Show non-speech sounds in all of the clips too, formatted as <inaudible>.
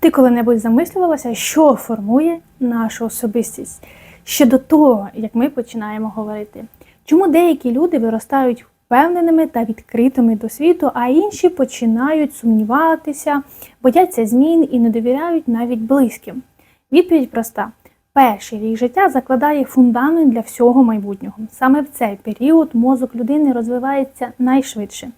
Ти коли-небудь замислювалася, що формує нашу особистість ще до того, як ми починаємо говорити? Чому деякі люди виростають впевненими та відкритими до світу, а інші починають сумніватися, бояться змін і не довіряють навіть близьким? Відповідь проста: перший рік життя закладає фундамент для всього майбутнього. Саме в цей період мозок людини розвивається найшвидше.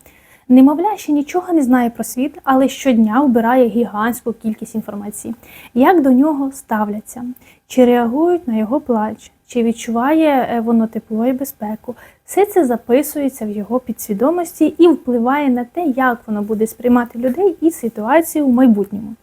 Немовля ще нічого не знає про світ, але щодня вбирає гігантську кількість інформації. Як до нього ставляться, чи реагують на його плач, чи відчуває е, воно тепло і безпеку. Все це записується в його підсвідомості і впливає на те, як воно буде сприймати людей і ситуацію в майбутньому.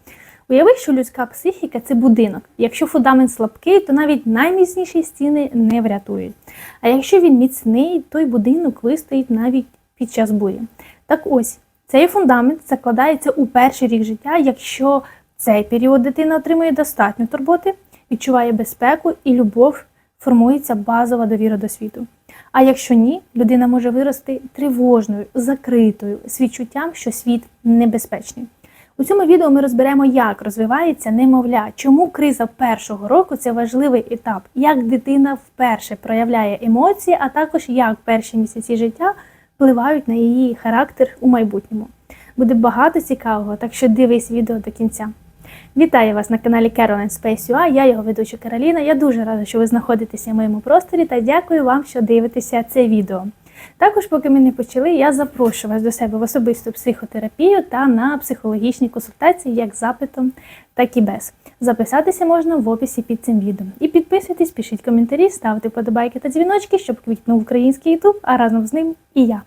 Уяви, що людська психіка це будинок. Якщо фундамент слабкий, то навіть найміцніші стіни не врятують. А якщо він міцний, той будинок вистоїть навіть під час бурі. Так ось, цей фундамент закладається у перший рік життя, якщо в цей період дитина отримує достатньо турботи, відчуває безпеку і любов, формується базова довіра до світу. А якщо ні, людина може вирости тривожною, закритою, з відчуттям, що світ небезпечний. У цьому відео ми розберемо, як розвивається немовля, чому криза першого року це важливий етап, як дитина вперше проявляє емоції, а також як перші місяці життя впливають на її характер у майбутньому. Буде багато цікавого, так що дивись відео до кінця. Вітаю вас на каналі Caroline Space UA, я його ведуча Кароліна. Я дуже рада, що ви знаходитеся в моєму просторі та дякую вам, що дивитеся це відео. Також, поки ми не почали, я запрошую вас до себе в особисту психотерапію та на психологічні консультації як запитом, так і без. Записатися можна в описі під цим відео. І підписуйтесь, пишіть коментарі, ставте подобайки та дзвіночки, щоб квітнув український ютуб, а разом з ним і я.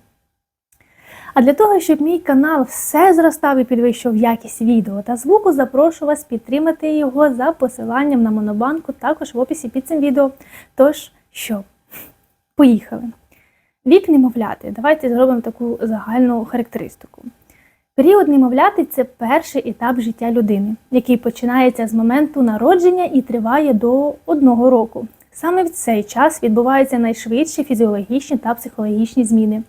А для того, щоб мій канал все зростав і підвищував якість відео та звуку, запрошую вас підтримати його за посиланням на Монобанку, також в описі під цим відео. Тож, що, поїхали. Вік немовляти. Давайте зробимо таку загальну характеристику. Період немовляти це перший етап життя людини, який починається з моменту народження і триває до одного року. Саме в цей час відбуваються найшвидші фізіологічні та психологічні зміни.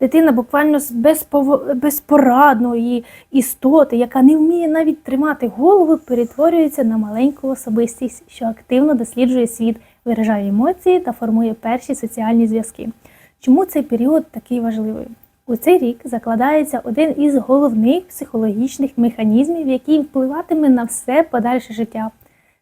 Дитина буквально з безпов... безпорадної істоти, яка не вміє навіть тримати голову, перетворюється на маленьку особистість, що активно досліджує світ, виражає емоції та формує перші соціальні зв'язки. Чому цей період такий важливий? У цей рік закладається один із головних психологічних механізмів, який впливатиме на все подальше життя.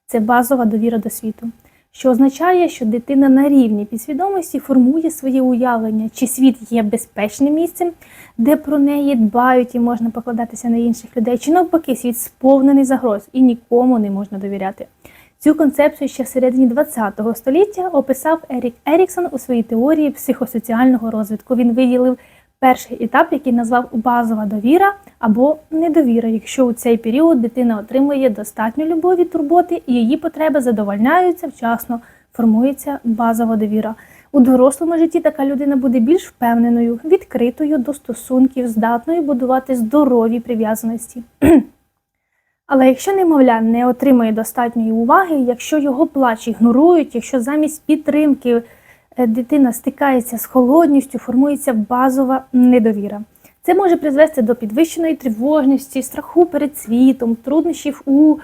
Це базова довіра до світу, що означає, що дитина на рівні підсвідомості формує своє уявлення, чи світ є безпечним місцем, де про неї дбають і можна покладатися на інших людей, чи навпаки, світ сповнений загроз і нікому не можна довіряти. Цю концепцію ще в середині ХХ століття описав Ерік Еріксон у своїй теорії психосоціального розвитку. Він виділив перший етап, який назвав базова довіра або недовіра, якщо у цей період дитина отримує достатньо любові, турботи і її потреби задовольняються вчасно, формується базова довіра. У дорослому житті така людина буде більш впевненою, відкритою до стосунків, здатною будувати здорові прив'язаності. <clears throat> Але якщо немовля не отримує достатньої уваги, якщо його плач ігнорують, якщо замість підтримки е, дитина стикається з холодністю, формується базова недовіра. Це може призвести до підвищеної тривожності, страху перед світом, труднощів у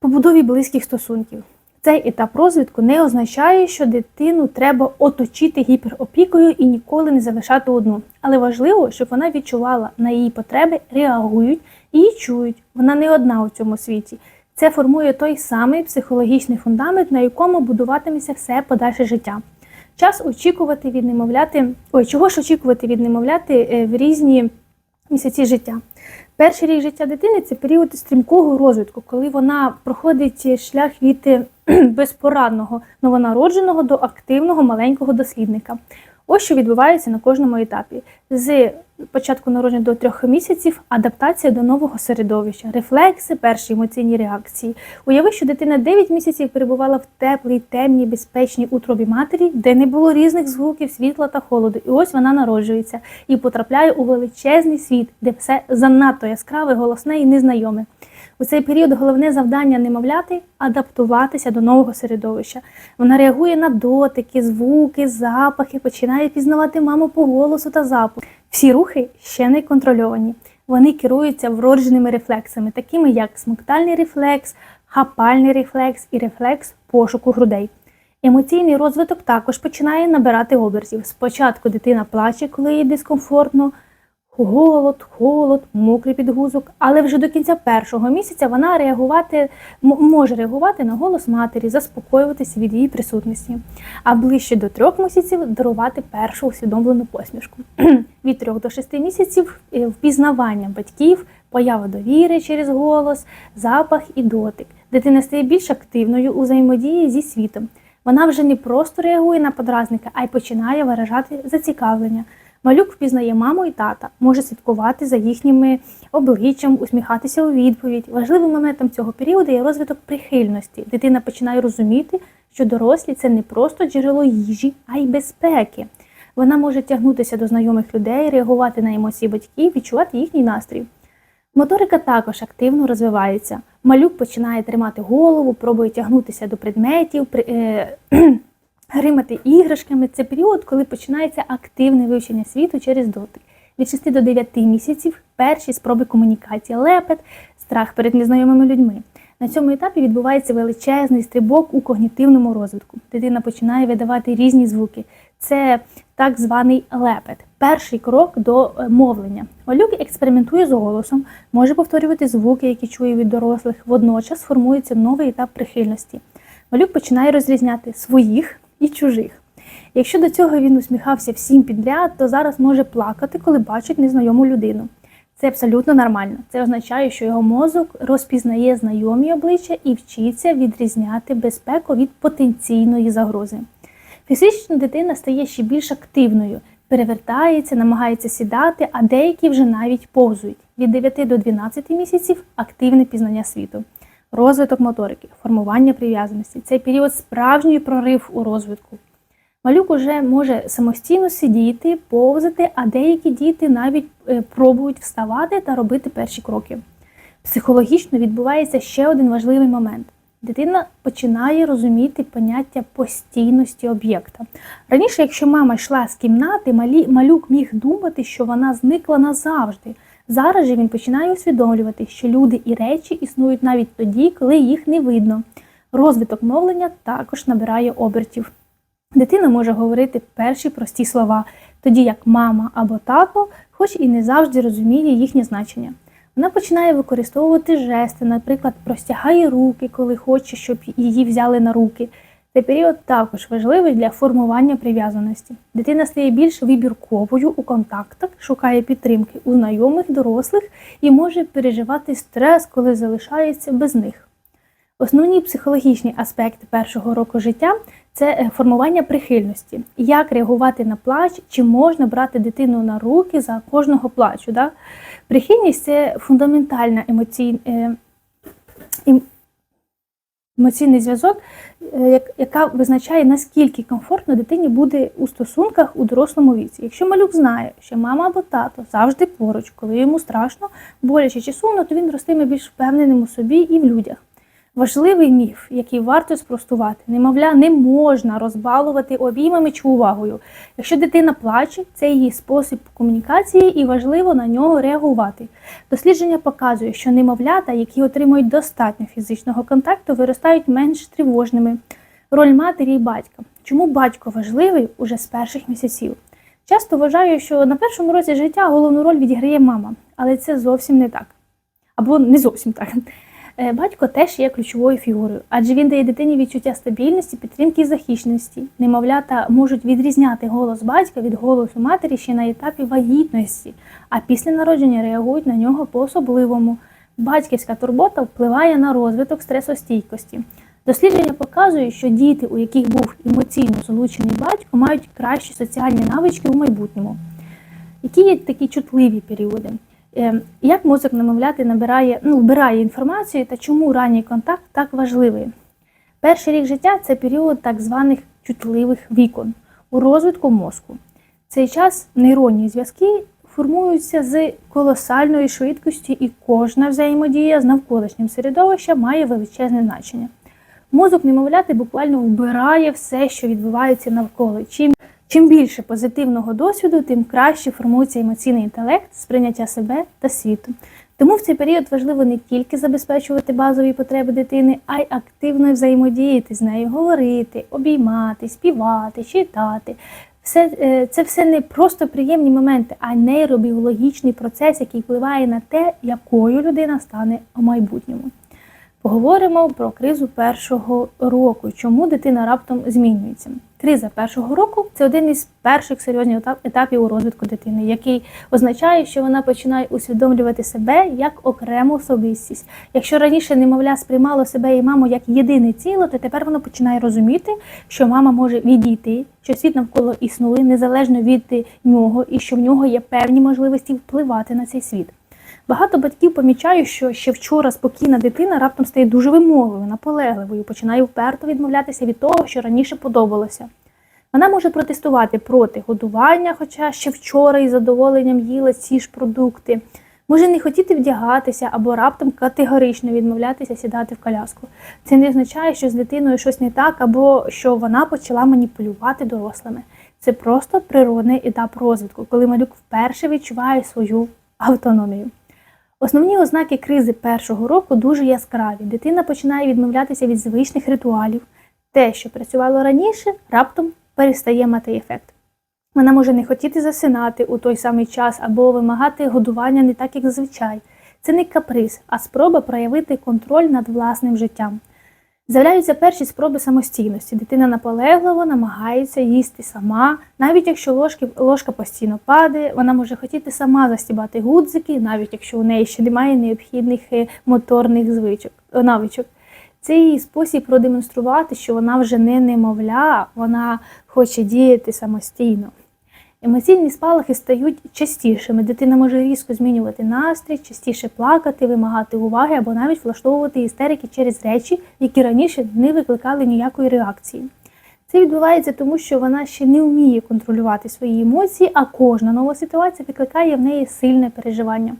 побудові близьких стосунків. Цей етап розвитку не означає, що дитину треба оточити гіперопікою і ніколи не залишати одну. Але важливо, щоб вона відчувала на її потреби, реагують її чують. Вона не одна у цьому світі. Це формує той самий психологічний фундамент, на якому будуватиметься все подальше життя. Час очікувати від немовляти, ой, чого ж очікувати від немовляти е, в різні місяці життя. Перший рік життя дитини це період стрімкого розвитку, коли вона проходить шлях від е, <clears throat> безпорадного новонародженого до активного маленького дослідника. Ось що відбувається на кожному етапі. З початку народження до трьох місяців адаптація до нового середовища, рефлекси, перші емоційні реакції. Уяви, що дитина 9 місяців перебувала в теплій, темній, безпечній утробі матері, де не було різних звуків, світла та холоду. І ось вона народжується і потрапляє у величезний світ, де все занадто яскраве, голосне і незнайоме. У цей період головне завдання немовляти адаптуватися до нового середовища. Вона реагує на дотики, звуки, запахи, починає пізнавати маму по голосу та запаху. Всі рухи ще не контрольовані. вони керуються вродженими рефлексами, такими як смоктальний рефлекс, хапальний рефлекс і рефлекс пошуку грудей. Емоційний розвиток також починає набирати обертів. Спочатку дитина плаче, коли їй дискомфортно, голод, холод, мокрий підгузок, але вже до кінця першого місяця вона реагувати, може реагувати на голос матері, заспокоюватися від її присутності, а ближче до трьох місяців дарувати першу усвідомлену посмішку. <clears throat> від трьох до шести місяців е, впізнавання батьків, поява довіри через голос, запах і дотик. Дитина стає більш активною у взаємодії зі світом. Вона вже не просто реагує на подразника, а й починає виражати зацікавлення. Малюк впізнає маму і тата, може слідкувати за їхніми обличчям, усміхатися у відповідь. Важливим моментом цього періоду є розвиток прихильності. Дитина починає розуміти, що дорослі це не просто джерело їжі, а й безпеки. Вона може тягнутися до знайомих людей, реагувати на емоції батьків, відчувати їхній настрій. Моторика також активно розвивається. Малюк починає тримати голову, пробує тягнутися до предметів, при- е, <clears throat> гримати іграшками. Це період, коли починається активне вивчення світу через дотик. Від 6 до 9 місяців перші спроби комунікації, лепет, страх перед незнайомими людьми. На цьому етапі відбувається величезний стрибок у когнітивному розвитку. Дитина починає видавати різні звуки. Це так званий лепет, перший крок до е, мовлення. Малюк експериментує з голосом, може повторювати звуки, які чує від дорослих. Водночас формується новий етап прихильності. Малюк починає розрізняти своїх і чужих. Якщо до цього він усміхався всім підряд, то зараз може плакати, коли бачить незнайому людину. Це абсолютно нормально. Це означає, що його мозок розпізнає знайомі обличчя і вчиться відрізняти безпеку від потенційної загрози. Фізично дитина стає ще більш активною, перевертається, намагається сідати, а деякі вже навіть повзують. Від 9 до 12 місяців активне пізнання світу. Розвиток моторики, формування прив'язаності. Цей період справжній прорив у розвитку. Малюк уже може самостійно сидіти, повзати, а деякі діти навіть е, пробують вставати та робити перші кроки. Психологічно відбувається ще один важливий момент. Дитина починає розуміти поняття постійності об'єкта. Раніше, якщо мама йшла з кімнати, малюк міг думати, що вона зникла назавжди. Зараз же він починає усвідомлювати, що люди і речі існують навіть тоді, коли їх не видно. Розвиток мовлення також набирає обертів. Дитина може говорити перші прості слова, тоді як мама або тато, хоч і не завжди розуміє їхнє значення. Вона починає використовувати жести, наприклад, простягає руки, коли хоче, щоб її взяли на руки. Цей період також важливий для формування прив'язаності. Дитина стає більш вибірковою у контактах, шукає підтримки у знайомих, дорослих і може переживати стрес, коли залишається без них. Основні психологічні аспекти першого року життя це е, формування прихильності, як реагувати на плач, чи можна брати дитину на руки за кожного плачу. Да? Прихильність це фундаментальна емоційна. Емоційний зв'язок, е, як- яка визначає, наскільки комфортно дитині буде у стосунках у дорослому віці. Якщо малюк знає, що мама або тато завжди поруч, коли йому страшно, боляче чи сумно, то він ростиме більш впевненим у собі і в людях. Важливий міф, який варто спростувати, немовля, не можна розбалувати обіймами чи увагою. Якщо дитина плаче, це її спосіб комунікації і важливо на нього реагувати. Дослідження показує, що немовлята, які отримують достатньо фізичного контакту, виростають менш тривожними. Роль матері і батька. Чому батько важливий уже з перших місяців? Часто вважаю, що на першому році життя головну роль відіграє мама, але це зовсім не так. Або не зовсім так. Е, Батько теж є ключовою фігурою, адже він дає дитині відчуття стабільності, підтримки і захищеності. Немовлята можуть відрізняти голос батька від голосу матері ще на етапі вагітності, а після народження реагують на нього по-особливому. Батьківська турбота впливає на розвиток стресостійкості. Дослідження показують, що діти, у яких був емоційно злучений батько, мають кращі соціальні навички у майбутньому. Які є такі чутливі періоди? Е, Як мозок немовляти набирає, ну, вбирає інформацію та чому ранній контакт так важливий? Перший рік життя це період так званих чутливих вікон у розвитку мозку. В цей час нейронні зв'язки формуються з колосальною швидкістю, і кожна взаємодія з навколишнім середовищем має величезне значення. Мозок немовляти буквально вбирає все, що відбувається навколо. Чим Чим більше позитивного досвіду, тим краще формується емоційний інтелект, сприйняття себе та світу. Тому в цей період важливо не тільки забезпечувати базові потреби дитини, а й активно взаємодіяти з нею, говорити, обіймати, співати, читати. Все, е, це все не просто приємні моменти, а нейробіологічний процес, який впливає на те, якою людина стане у майбутньому. Поговоримо про кризу першого року, чому дитина раптом змінюється. Криза першого року це один із перших серйозних етапів у розвитку дитини, який означає, що вона починає усвідомлювати себе як окрему особистість. Якщо раніше немовля сприймало себе і маму як єдине ціло, то тепер воно починає розуміти, що мама може відійти, що світ навколо існує незалежно від нього, і що в нього є певні можливості впливати на цей світ. Багато батьків помічають, що ще вчора спокійна дитина раптом стає дуже вимогливою, наполегливою, починає вперто відмовлятися від того, що раніше подобалося. Вона може протестувати проти годування, хоча ще вчора із задоволенням їла ці ж продукти. Може не хотіти вдягатися або раптом категорично відмовлятися сідати в коляску. Це не означає, що з дитиною щось не так, або що вона почала маніпулювати дорослими. Це просто природний етап розвитку, коли малюк вперше відчуває свою автономію. Основні ознаки кризи першого року дуже яскраві. Дитина починає відмовлятися від звичних ритуалів. Те, що працювало раніше, раптом перестає мати ефект. Вона може не хотіти засинати у той самий час або вимагати годування не так, як зазвичай. Це не каприз, а спроба проявити контроль над власним життям. З'являються перші спроби самостійності. Дитина наполегливо намагається їсти сама, навіть якщо ложки, ложка постійно падає, вона може хотіти сама застібати гудзики, навіть якщо у неї ще немає необхідних е, моторних звичок, е, навичок. Це її спосіб продемонструвати, що вона вже не немовля, вона хоче діяти самостійно. Емоційні спалахи стають частішими. Дитина може різко змінювати настрій, частіше плакати, вимагати уваги або навіть влаштовувати істерики через речі, які раніше не викликали ніякої реакції. Це відбувається тому, що вона ще не вміє контролювати свої емоції, а кожна нова ситуація викликає в неї сильне переживання.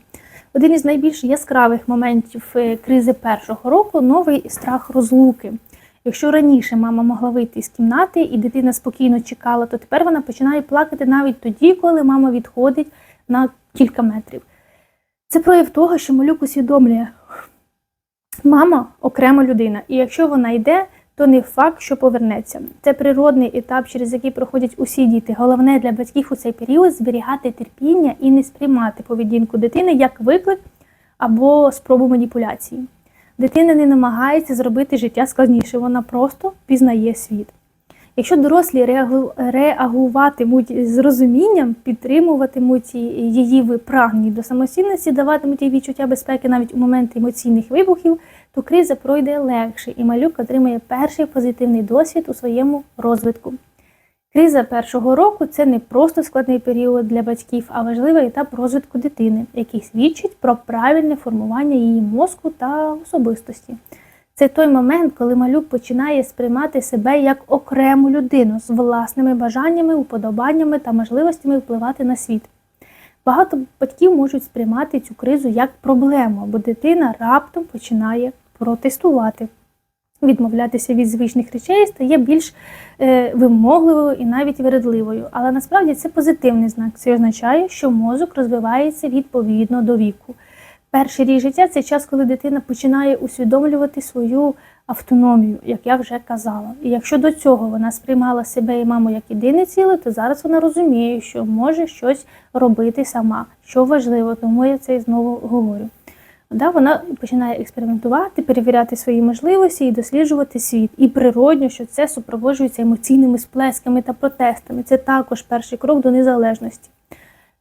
Один із найбільш яскравих моментів е, кризи першого року новий страх розлуки. Якщо раніше мама могла вийти з кімнати і дитина спокійно чекала, то тепер вона починає плакати навіть тоді, коли мама відходить на кілька метрів. Це прояв того, що малюк усвідомлює, мама окрема людина, і якщо вона йде, то не факт, що повернеться. Це природний етап, через який проходять усі діти. Головне для батьків у цей період зберігати терпіння і не сприймати поведінку дитини як виклик або спробу маніпуляції. Дитина не намагається зробити життя складніше, вона просто пізнає світ. Якщо дорослі реагуватимуть з розумінням, підтримуватимуть її в прагненні до самостійності, даватимуть їй відчуття безпеки навіть у моменти емоційних вибухів, то криза пройде легше, і малюк отримає перший позитивний досвід у своєму розвитку. Криза першого року це не просто складний період для батьків, а важливий етап розвитку дитини, який свідчить про правильне формування її мозку та особистості. Це той момент, коли малюк починає сприймати себе як окрему людину з власними бажаннями, уподобаннями та можливостями впливати на світ. Багато батьків можуть сприймати цю кризу як проблему, бо дитина раптом починає протестувати. Відмовлятися від звичних речей стає більш е, вимогливою і навіть вередливою. Але насправді це позитивний знак. Це означає, що мозок розвивається відповідно до віку. Перший рік життя це час, коли дитина починає усвідомлювати свою автономію, як я вже казала. І якщо до цього вона сприймала себе і маму як єдине ціле, то зараз вона розуміє, що може щось робити сама, що важливо, тому я це і знову говорю. Да, вона починає експериментувати, перевіряти свої можливості і досліджувати світ. І природньо, що це супроводжується емоційними сплесками та протестами. Це також перший крок до незалежності.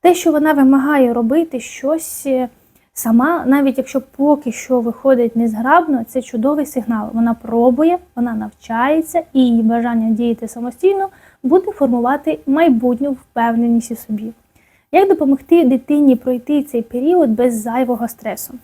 Те, що вона вимагає робити щось е, сама, навіть якщо поки що виходить незграбно, це чудовий сигнал. Вона пробує, вона навчається, і її бажання діяти самостійно буде формувати майбутню впевненість у собі. Як допомогти дитині пройти цей період без зайвого стресу?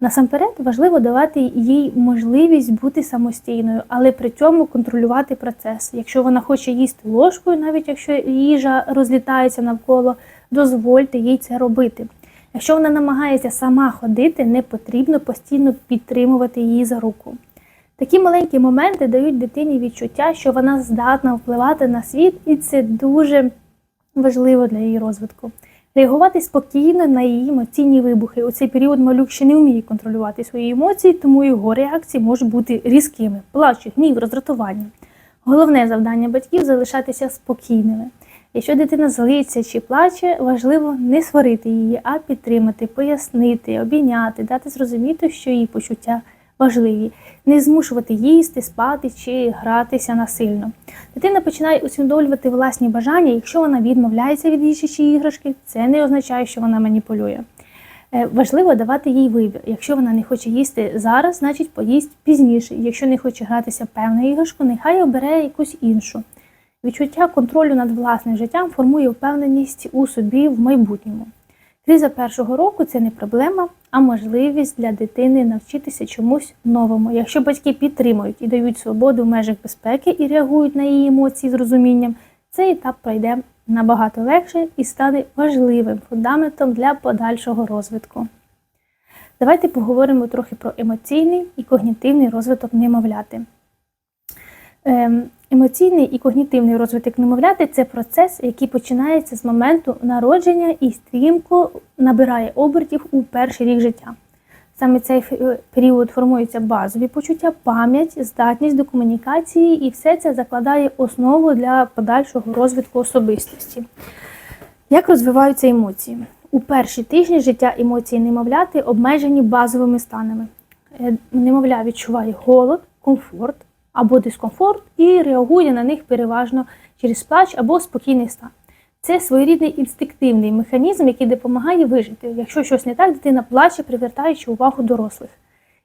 Насамперед важливо давати їй можливість бути самостійною, але при цьому контролювати процес. Якщо вона хоче їсти ложкою, навіть якщо їжа розлітається навколо, дозвольте їй це робити. Якщо вона намагається сама ходити, не потрібно постійно підтримувати її за руку. Такі маленькі моменти дають дитині відчуття, що вона здатна впливати на світ, і це дуже важливо для її розвитку. Реагувати спокійно на її емоційні вибухи. У цей період малюк ще не вміє контролювати свої емоції, тому його реакції можуть бути різкими, плач, гнів, роздратування. Головне завдання батьків залишатися спокійними. Якщо дитина злиться чи плаче, важливо не сварити її, а підтримати, пояснити, обійняти, дати зрозуміти, що її почуття важливі, не змушувати їсти, спати чи гратися насильно. Дитина починає усвідомлювати власні бажання. Якщо вона відмовляється від їжі чи іграшки, це не означає, що вона маніпулює. Е, Важливо давати їй вибір. Якщо вона не хоче їсти зараз, значить поїсть пізніше. Якщо не хоче гратися певною іграшкою, нехай обере якусь іншу. Відчуття контролю над власним життям формує впевненість у собі в майбутньому. Криза першого року це не проблема, а можливість для дитини навчитися чомусь новому. Якщо батьки підтримують і дають свободу в межах безпеки і реагують на її емоції з розумінням, цей етап пройде набагато легше і стане важливим фундаментом для подальшого розвитку. Давайте поговоримо трохи про емоційний і когнітивний розвиток немовляти. Ем, Емоційний і когнітивний розвиток немовляти це процес, який починається з моменту народження і стрімко набирає обертів у перший рік життя. Саме цей період формуються базові почуття, пам'ять, здатність до комунікації, і все це закладає основу для подальшого розвитку особистості. Як розвиваються емоції? У перші тижні життя емоції немовляти обмежені базовими станами. Е, Немовля відчуває голод, комфорт або дискомфорт і реагує на них переважно через плач або спокійний стан. Це своєрідний інстинктивний механізм, який допомагає вижити. Якщо щось не так, дитина плаче, привертаючи увагу дорослих.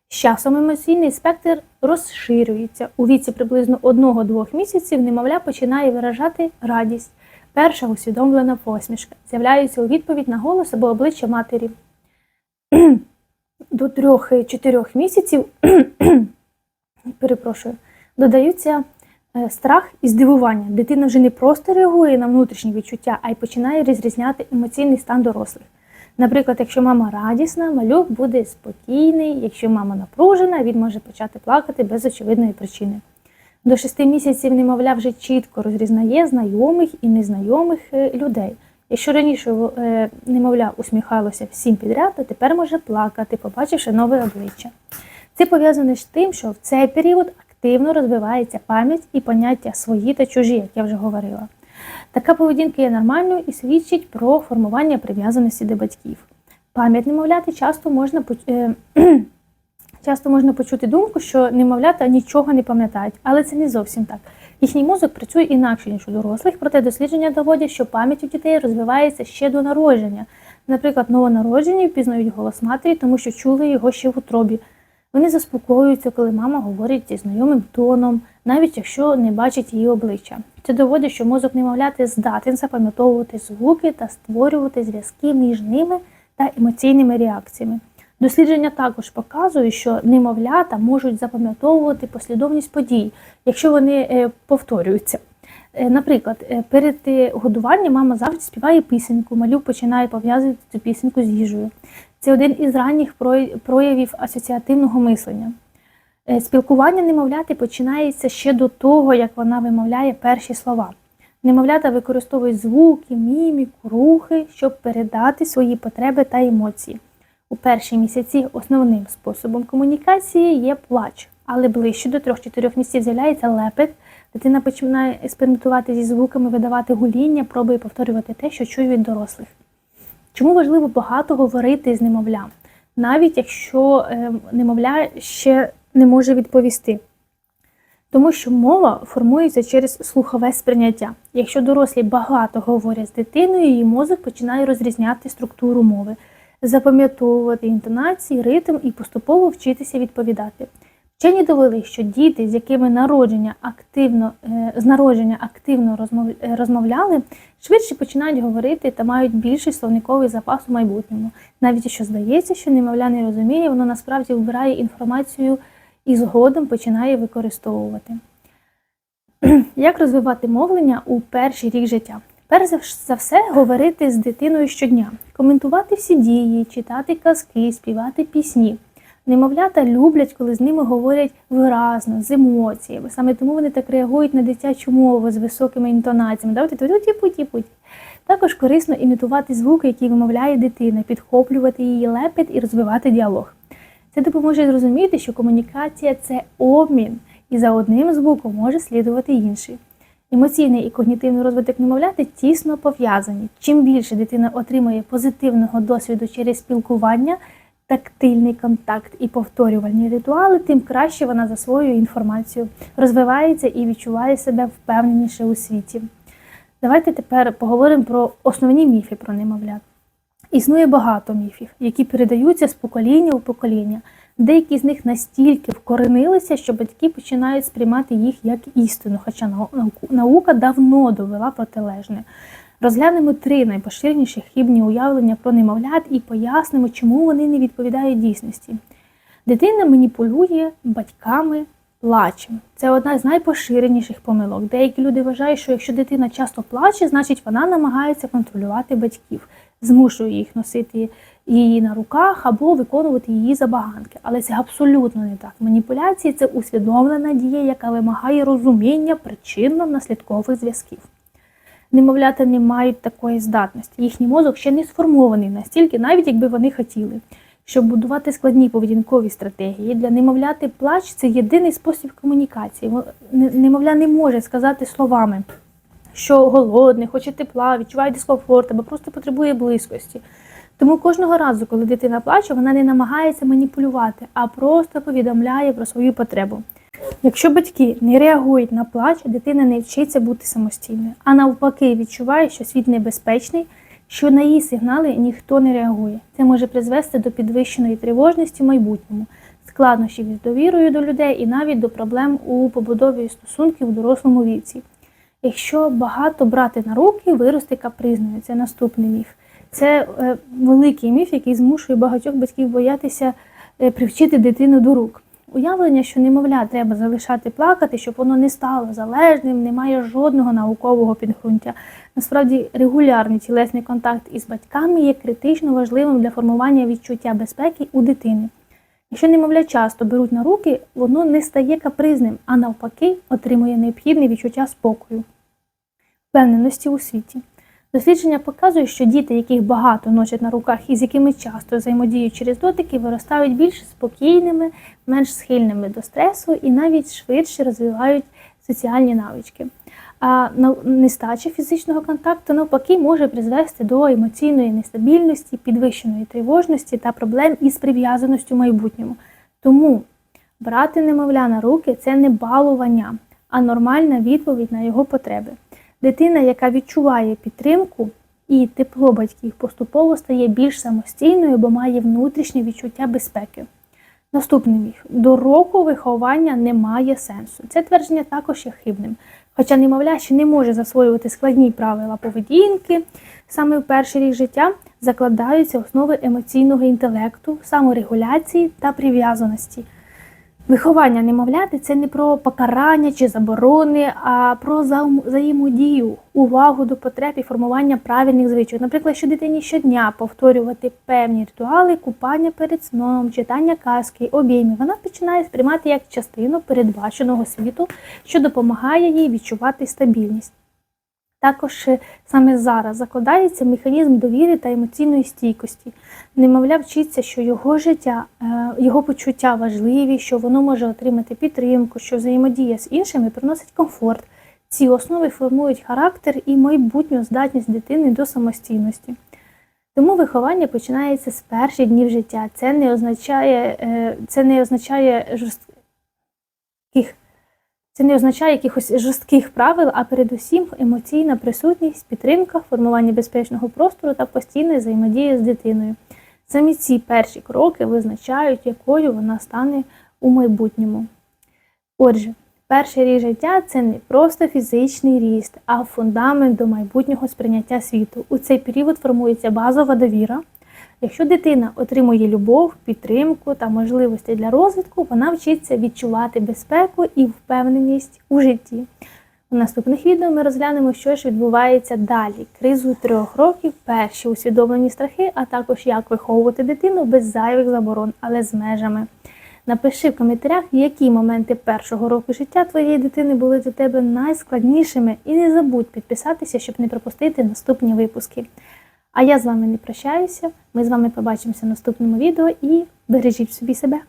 З часом емоційний спектр розширюється. У віці приблизно 1-2 місяців немовля починає виражати радість. Перша усвідомлена посмішка з'являється у відповідь на голос або обличчя матері. До 3-4 місяців перепрошую, додаються е, страх і здивування. Дитина вже не просто реагує на внутрішні відчуття, а й починає розрізняти емоційний стан дорослих. Наприклад, якщо мама радісна, малюк буде спокійний, якщо мама напружена, він може почати плакати без очевидної причини. До 6 місяців немовля вже чітко розрізнає знайомих і незнайомих е, людей. Якщо раніше е, немовля усміхалося всім підряд, то тепер може плакати, побачивши нове обличчя. Це пов'язане з тим, що в цей період активно розвивається пам'ять і поняття свої та чужі, як я вже говорила. Така поведінка є нормальною і свідчить про формування прив'язаності до батьків. Пам'ять немовляти часто можна е, <clears throat> часто можна почути думку, що немовлята нічого не пам'ятають, але це не зовсім так. Їхній мозок працює інакше, ніж у дорослих, проте дослідження доводять, що пам'ять у дітей розвивається ще до народження. Наприклад, новонароджені впізнають голос матері, тому що чули його ще в утробі. Вони заспокоюються, коли мама говорить зі знайомим тоном, навіть якщо не бачить її обличчя. Це доводить, що мозок немовляти здатен запам'ятовувати звуки та створювати зв'язки між ними та емоційними реакціями. Дослідження також показують, що немовлята можуть запам'ятовувати послідовність подій, якщо вони е, повторюються. Е, Наприклад, е, перед годуванням мама завжди співає пісеньку, малюк починає пов'язувати цю пісеньку з їжею. Це один із ранніх проявів асоціативного мислення. Е, Спілкування немовляти починається ще до того, як вона вимовляє перші слова. Немовлята використовують звуки, міміку, рухи, щоб передати свої потреби та емоції. У перші місяці основним способом комунікації є плач, але ближче до 3-4 місяців з'являється лепет. Дитина починає експериментувати зі звуками, видавати гуління, пробує повторювати те, що чує від дорослих. Чому важливо багато говорити з немовлям, навіть якщо е, немовля ще не може відповісти? Тому що мова формується через слухове сприйняття. Якщо дорослі багато говорять з дитиною, її мозок починає розрізняти структуру мови, запам'ятовувати інтонації, ритм і поступово вчитися відповідати. Вчені довели, що діти, з якими народження активно, е, з народження активно е, розмовляли, швидше починають говорити та мають більший словниковий запас у майбутньому. Навіть якщо здається, що немовля не розуміє, воно насправді вбирає інформацію і згодом починає використовувати. <clears throat> Як розвивати мовлення у перший рік життя? Перш за все, говорити з дитиною щодня, коментувати всі дії, читати казки, співати пісні. Немовлята люблять, коли з ними говорять виразно, з емоціями. Саме тому вони так реагують на дитячу мову з високими інтонаціями. Да? Тіпу-тіпу-тіпу. Також корисно імітувати звуки, які вимовляє дитина, підхоплювати її лепет і розвивати діалог. Це допоможе зрозуміти, що комунікація це обмін, і за одним звуком може слідувати інший. Емоційний і когнітивний розвиток немовляти тісно пов'язані. Чим більше дитина отримує позитивного досвіду через спілкування, тактильний контакт і повторювальні ритуали, тим краще вона засвоює інформацію, розвивається і відчуває себе впевненіше у світі. Давайте тепер поговоримо про основні міфи про немовлят. Існує багато міфів, які передаються з покоління у покоління. Деякі з них настільки вкоренилися, що батьки починають сприймати їх як істину, хоча наука давно довела протилежне. Розглянемо три найпоширеніші хибні уявлення про немовлят і пояснимо, чому вони не відповідають дійсності. Дитина маніпулює батьками плачем. Це одна з найпоширеніших помилок. Деякі люди вважають, що якщо дитина часто плаче, значить вона намагається контролювати батьків, змушує їх носити її на руках або виконувати її забаганки. Але це абсолютно не так. Маніпуляції це усвідомлена дія, яка вимагає розуміння причинно-наслідкових зв'язків. Немовлята не мають такої здатності. Їхній мозок ще не сформований настільки, навіть якби вони хотіли. Щоб будувати складні поведінкові стратегії, для немовляти плач це єдиний спосіб комунікації. Немовля не може сказати словами, що голодний, хоче тепла, відчуває дискомфорт або просто потребує близькості. Тому кожного разу, коли дитина плаче, вона не намагається маніпулювати, а просто повідомляє про свою потребу. Якщо батьки не реагують на плач, дитина не вчиться бути самостійною, а навпаки відчуває, що світ небезпечний, що на її сигнали ніхто не реагує. Це може призвести до підвищеної тривожності в майбутньому, складнощів із довірою до людей і навіть до проблем у побудові стосунків у дорослому віці. Якщо багато брати на руки, виросте капризною. Це наступний міф. Це е, великий міф, який змушує багатьох батьків боятися е, привчити дитину до рук. Уявлення, що немовля треба залишати плакати, щоб воно не стало залежним, не має жодного наукового підґрунтя. Насправді, регулярний тілесний контакт із батьками є критично важливим для формування відчуття безпеки у дитини. Якщо немовля часто беруть на руки, воно не стає капризним, а навпаки, отримує необхідне відчуття спокою, впевненості у світі. Дослідження показують, що діти, яких багато носять на руках і з якими часто взаємодіють через дотики, виростають більш спокійними, менш схильними до стресу і навіть швидше розвивають соціальні навички. А нестача фізичного контакту навпаки може призвести до емоційної нестабільності, підвищеної тривожності та проблем із прив'язаністю в майбутньому. Тому брати немовля на руки це не балування, а нормальна відповідь на його потреби. Дитина, яка відчуває підтримку і тепло батьків, поступово стає більш самостійною, бо має внутрішнє відчуття безпеки. Наступний міф. До року виховання не має сенсу. Це твердження також є хибним. Хоча немовля ще не може засвоювати складні правила поведінки, саме в перший рік життя закладаються основи емоційного інтелекту, саморегуляції та прив'язаності. Виховання немовляти це не про покарання чи заборони, а про взаємодію, увагу до потреб і формування правильних звичок. Наприклад, що дитині щодня повторювати певні ритуали, купання перед сном, читання казки, обійми, вона починає сприймати як частину передбаченого світу, що допомагає їй відчувати стабільність. Також е, саме зараз закладається механізм довіри та емоційної стійкості. Немовля вчиться, що його життя, е, його почуття важливі, що воно може отримати підтримку, що взаємодія з іншими приносить комфорт. Ці основи формують характер і майбутню здатність дитини до самостійності. Тому виховання починається з перших днів життя. Це не означає, е, це не означає жорстких це не означає якихось жорстких правил, а передусім емоційна присутність, підтримка, формування безпечного простору та постійна взаємодія з дитиною. Самі ці перші кроки визначають, якою вона стане у майбутньому. Отже, перший рік життя це не просто фізичний ріст, а фундамент до майбутнього сприйняття світу. У цей період формується базова довіра. Якщо дитина отримує любов, підтримку та можливості для розвитку, вона вчиться відчувати безпеку і впевненість у житті. У наступних відео ми розглянемо, що ж відбувається далі. Кризу трьох років, перші усвідомлені страхи, а також як виховувати дитину без зайвих заборон, але з межами. Напиши в коментарях, які моменти першого року життя твоєї дитини були для тебе найскладнішими, і не забудь підписатися, щоб не пропустити наступні випуски. А я з вами не прощаюся. Ми з вами побачимося в наступному відео і бережіть собі себе.